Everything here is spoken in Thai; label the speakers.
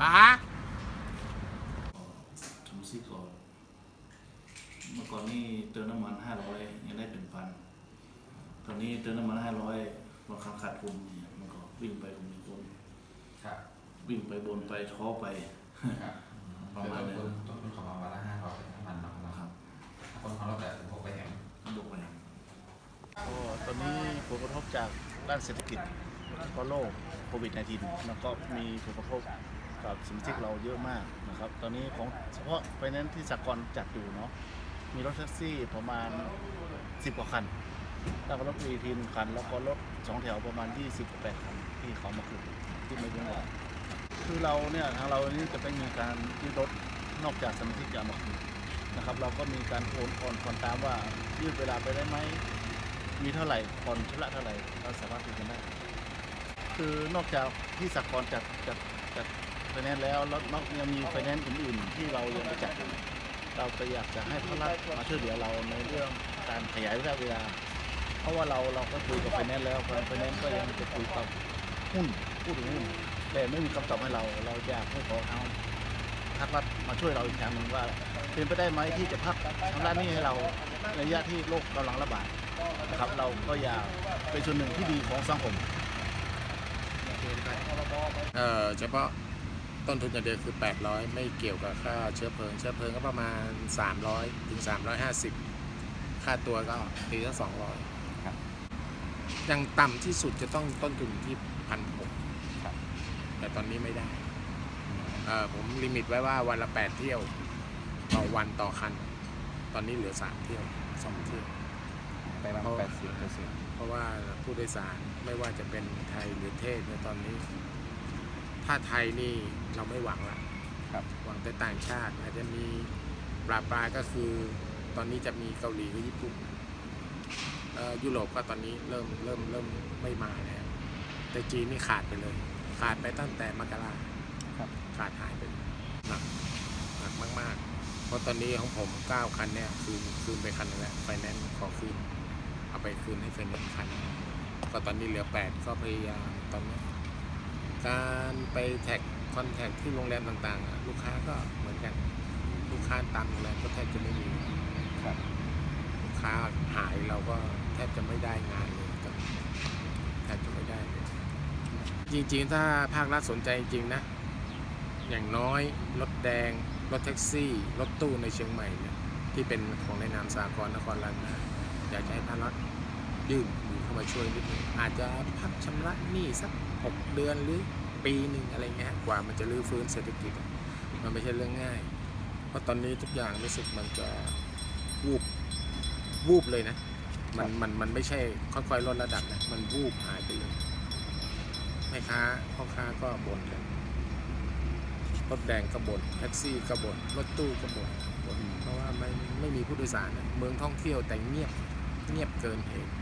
Speaker 1: ป๋า
Speaker 2: ถุงซีก่อน เมื่อก่อนนี่เติมน้ำมันห้าร้อยยังได้เป็นพัน ตอนนี้เติมน้ำมันห้าร้อยบางครั้งขาดทุนเนี่ยมันก็วิ่งไปผมมีคน
Speaker 3: ครับ
Speaker 2: วิ่งไปบนไปท้อไป
Speaker 3: ครับ
Speaker 2: ประมาณนั้น
Speaker 3: ต้นต้นทุนของเราวันละห้าร้อยน้ำมันเนาะ
Speaker 2: นะครับ
Speaker 3: คนของเราแต่ถึงหกไปแห่ง
Speaker 2: ต้องบอกไปก็ตอนนี้ผลกระทบจากด้านเศรษฐกิจเพราะโรคโควิด -19 แล้วก็มีผลกระทบ กับสมาชิกเราเยอะมากนะครับ ตอนนี้ของเฉพาะไฟแนนซ์ที่สากลจัดอยู่เนาะ มีรถแท็กซี่ประมาณ 10 กว่าคันแล้วก็รถวีทีนึงคัน แล้วก็รถสองแถวประมาณ 20กว่าแปดคันที่เขามาคืนที่ไม่ยังบอกคือเราเนี่ยทางเรานี่จะไม่มีการยืดรถนอกจากสมาชิกจะมาคืนนะครับ เราก็มีการโอนผ่อนผ่อนตามว่ายืดเวลาไปได้ไหม มีเท่าไหร่ผ่อนชำระเท่าไหร่เราสามารถคุยกันได้ คือนอกจากที่สากลจัดจัดจัด ไฟแนนซ์แล้วแล้วนอกยังมีไฟแนนซ์อื่นๆที่เรายังไม่จัดอยู่เราก็อยากจะให้ภาครัฐมาช่วยเหลือเราในเรื่องการขยายระยะเวลา เพราะว่าเราเราก็คุยกับไฟแนนซ์แล้วไฟแนนซ์ก็ยังจะคุยกับหุ้นพูดถึงหุ้นแต่ไม่มีคำตอบให้เรา เราอยากให้ขอทางภาครัฐมาช่วยเราอีกทางหนึ่งว่า เป็นไปได้ไหมที่จะพักชำระหนี้ให้เราในระยะที่โรคกำลังระบาดนะครับเราก็อยากเป็นส่วนหนึ่งที่ดีของสังคม
Speaker 1: เออเฉพาะ ต้นทุนอย่างเดียวคือ 800 ไม่เกี่ยวกับค่าเชื้อเพลิง เชื้อเพลิงก็ประมาณ 300 ถึง 350 ค่าตัวก็ตีละ200
Speaker 3: ครับ
Speaker 1: ยังต่ำที่สุดจะต้องต้นทุนที่พันหก
Speaker 3: ครับ
Speaker 1: แต่ตอนนี้ไม่ได้เออผมลิมิตไว้ว่าวันละ 8 เที่ยว ต่อวันต่อคัน ตอนนี้เหลือ 3 เที่ยว 2 เที่ยว
Speaker 3: ไปประมาณแปดสิบเปอร์เซ็นต์
Speaker 1: เพราะว่าผู้โดยสารไม่ว่าจะเป็นไทยหรือเทศในตอนนี้ ถ้าไทยนี่เราไม่หวังละ
Speaker 3: ครับ
Speaker 1: หวังแต่ต่างชาติ อาจจะมีปลาปลาก็คือ ตอนนี้จะมีเกาหลีกับญี่ปุ่นเอ่อยุโรปก็ตอนนี้เริ่มเริ่มเริ่มไม่มาแล้วแต่จีนนี่ขาดไปเลย ขาดไปตั้งแต่มกรา
Speaker 3: ครับ
Speaker 1: ขาดหายไปเลยหนักหนักมาก ๆ เพราะตอนนี้ของผม9คันเนี่ยคืนคืนไปคันหนึงแล้วไฟแนนซ์ขอคืน เอาไปคืนให้ไฟแนนซ์คัน ก็ตอนนี้เหลือ8ก็พยายามตอนนี้ การไปแท็กคอนแทคที่โรงแรมต่างๆอะลูกค้าก็เหมือนกัน ลูกค้าตามโรงแรมก็แทบจะไม่มี
Speaker 3: ครับ
Speaker 1: ลูกค้าหายเราก็แทบจะไม่ได้งานเลยตอนนี้แทบจะไม่ได้เลยจริงๆ ถ้าภาครัฐสนใจจริงๆนะ อย่างน้อยรถแดง รถแท็กซี่ รถตู้ในเชียงใหม่เนี่ยที่เป็นของในนามสากลนครราชนะอยากจะให้ภาครัฐ ยื่นมือเข้ามาช่วยนิดนึงอาจจะพักชำระหนี้สัก 6 เดือนหรือปีหนึ่งอะไรเงี้ยกว่ามันจะรื้อฟื้นเศรษฐกิจอะมันไม่ใช่เรื่องง่าย เพราะตอนนี้ทุกอย่างรู้สึกมันจะวูบวูบเลยนะ มันมันมันไม่ใช่ค่อยๆลดระดับนะมันวูบหายไปเลยแม่ค้าพ่อค้าก็บ่นกันรถแดงก็บ่นแท็กซี่ก็บ่นรถตู้ก็บ่นบ่นเพราะว่าไม่ไม่มีผู้โดยสารนะเมืองท่องเที่ยวแต่เงียบเงียบเกินเหตุ